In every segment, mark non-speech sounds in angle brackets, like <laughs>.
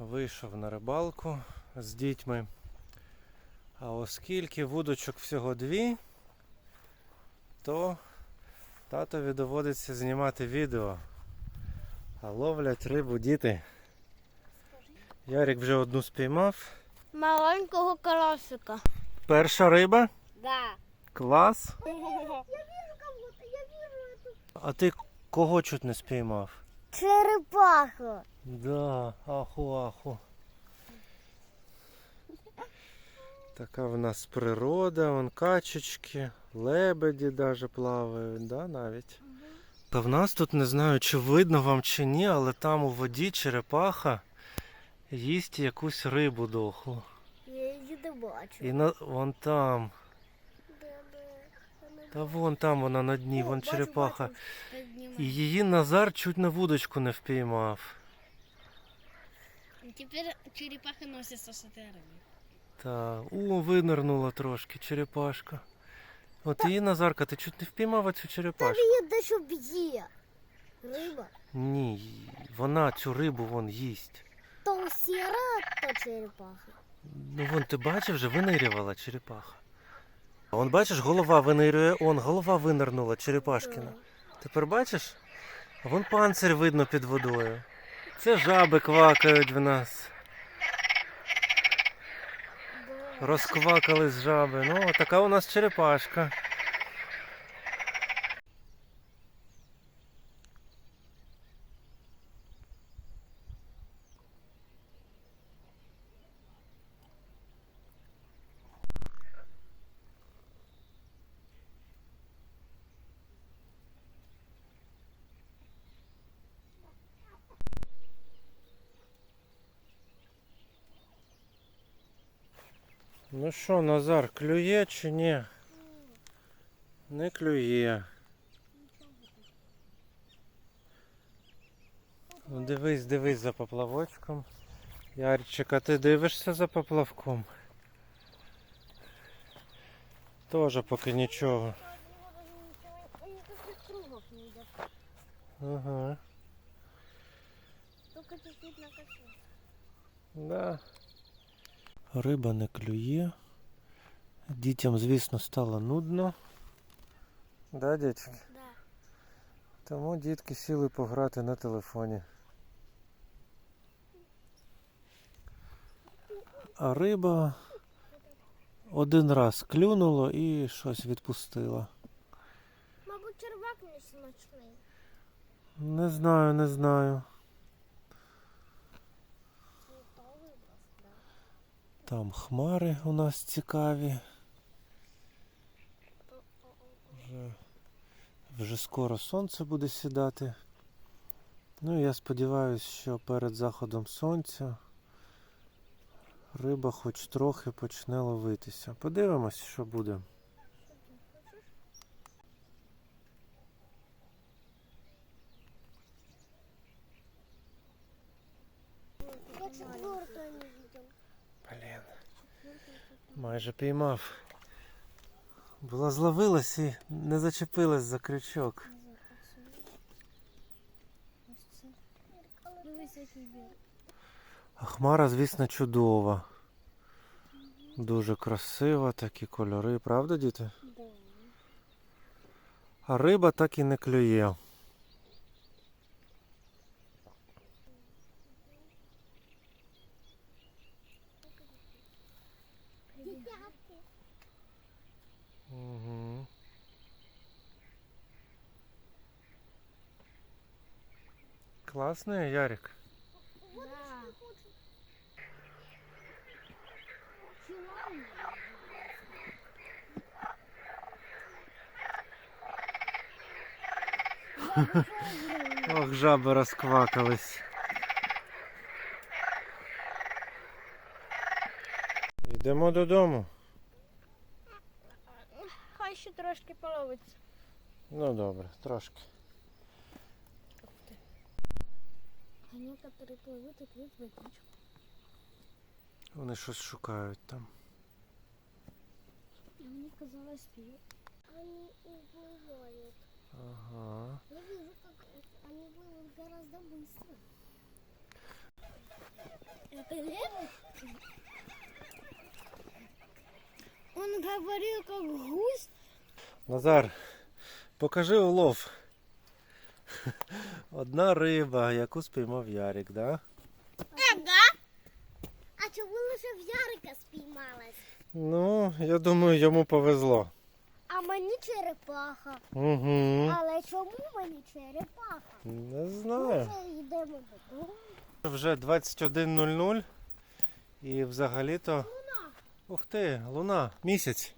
Вийшов на рибалку з дітьми. А оскільки вудочок всього дві, то татові доводиться знімати відео. А ловлять рибу діти. Ярик вже одну спіймав. Маленького карасика. Перша риба. Да. Клас. <laughs> Я кого-то, я эту. А ти кого чуть не спіймав? Черепаху. Да, аху, аху. Така в нас природа, вон качечки, лебеді даже плавають, да, навіть. Та в нас тут не знаю, чи видно вам чи ні, але там у воді черепаха їсть якусь рибу дохлу. Я її не бачу. І на вон там. Та вон там вона на дні, вон черепаха. І її Назар чуть на вудочку не впіймав. Теперь черепаха носится с этой. Та, о, винирнула трошки черепашка. От її Назарка, ти чуть не впіймав цю черепашку? Її дещо б'є. Риба. Ні, вона цю рибу вон їсть. То сіра, то черепаха. Ну вон ти бачив, вже винирювала черепаха. А Вон бачиш, голова винирює, он голова винирнула черепашкина. Тепер бачиш? А вон панцир видно під водою. Це жаби квакають в нас. Розквакались жаби. Ну, така у нас черепашка. Ну що, Назар, клює чи ні? Не клює. Ну, дивись, дивись за поплавочком. Ярчик, а ти дивишся за поплавком? Тоже поки нічого. Ага. Только чуть-чуть на косе. Да. Риба не клює. Дітям, звісно, стало нудно. Да, дітки? Да. Тому дітки сіли пограти на телефоні. А риба один раз клюнула і щось відпустила. Мабуть, червак не смачний. Не знаю, не знаю. Готовий да? Там хмари у нас цікаві. Вже, вже скоро сонце буде сідати. Ну я сподіваюся, що перед заходом сонця риба хоч трохи почне ловитися. Подивимось, що буде. Видел. Блін. Майже піймав. Була зловилась і не зачепилась за крючок. А хмара, звісно, чудова. Дуже красива, такі кольори, правда, діти? А риба так і не клює. Угу. Класний Ярик. Да. Ох, жаби розквакались. Йдемо додому. Хай ще трошки половиться. Ну добре, трошки. А некоторые плывут и пьют водичку. Вони щось шукають там. А мне казалось, пьют. Они уплывают. Ага. Я вижу, как они плывут гораздо быстро. Он говорил, как гусь. Назар, покажи улов. Одна риба, яку спіймав Ярик, да? Ага. А чому лише в Ярика спіймалась? Ну, я думаю, йому повезло. А мені черепаха. Угу. Але чому мені черепаха? Не Ми знаю. вже йдемо додому. Вже 21.00 і взагалі-то. Ух ти, луна, місяць.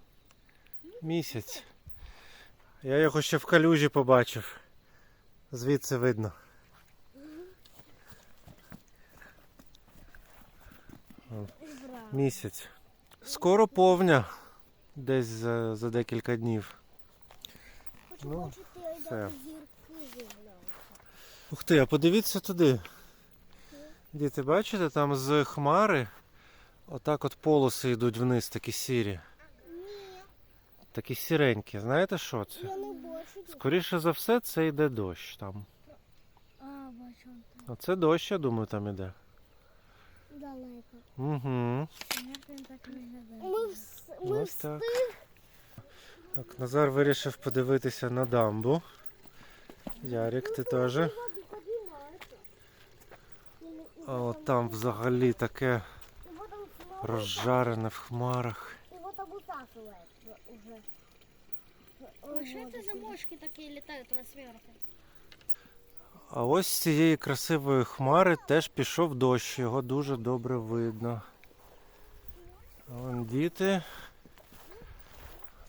Місяць. Я його ще в калюжі побачив. Звідси видно. Місяць. Скоро повня. Десь за, за декілька днів. Ну, все. Ух ти, а подивіться туди. Діти, бачите, там з хмари отак от полоси йдуть вниз, такі сірі. Такі сіренькі. Знаєте що це? я не бачу. Скоріше за все, це йде дощ там. А, бачу. Оце дощ, я думаю, там іде. Далеко. Угу. Ми, вс- ми Ось так. Так, Назар вирішив подивитися на дамбу. Ярик, ти теж. І- і А от там взагалі таке розжарене в хмарах. І потім уже. А що це за мошки такі літають у вас зверху? А ось з цієї красивої хмари теж пішов дощ, його дуже добре видно. Вон діти.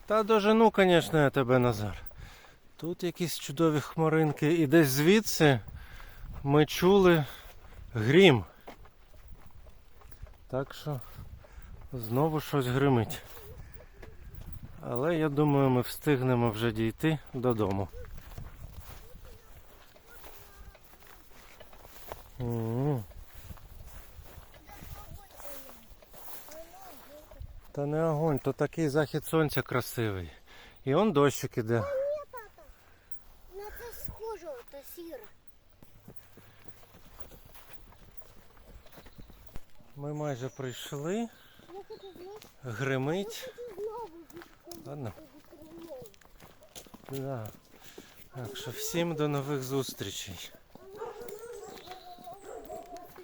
Та дожену, звісно, я тебе Назар. Тут якісь чудові хмаринки. І десь звідси ми чули грім. Так що знову щось гримить. Але я думаю, ми встигнемо вже дійти додому. Та не огонь, то такий захід сонця красивий. І он дощик іде. На це схоже, та сіра. Ми майже прийшли, знаєш, гримить. Ладно. Да. Так що всім до нових зустрічей.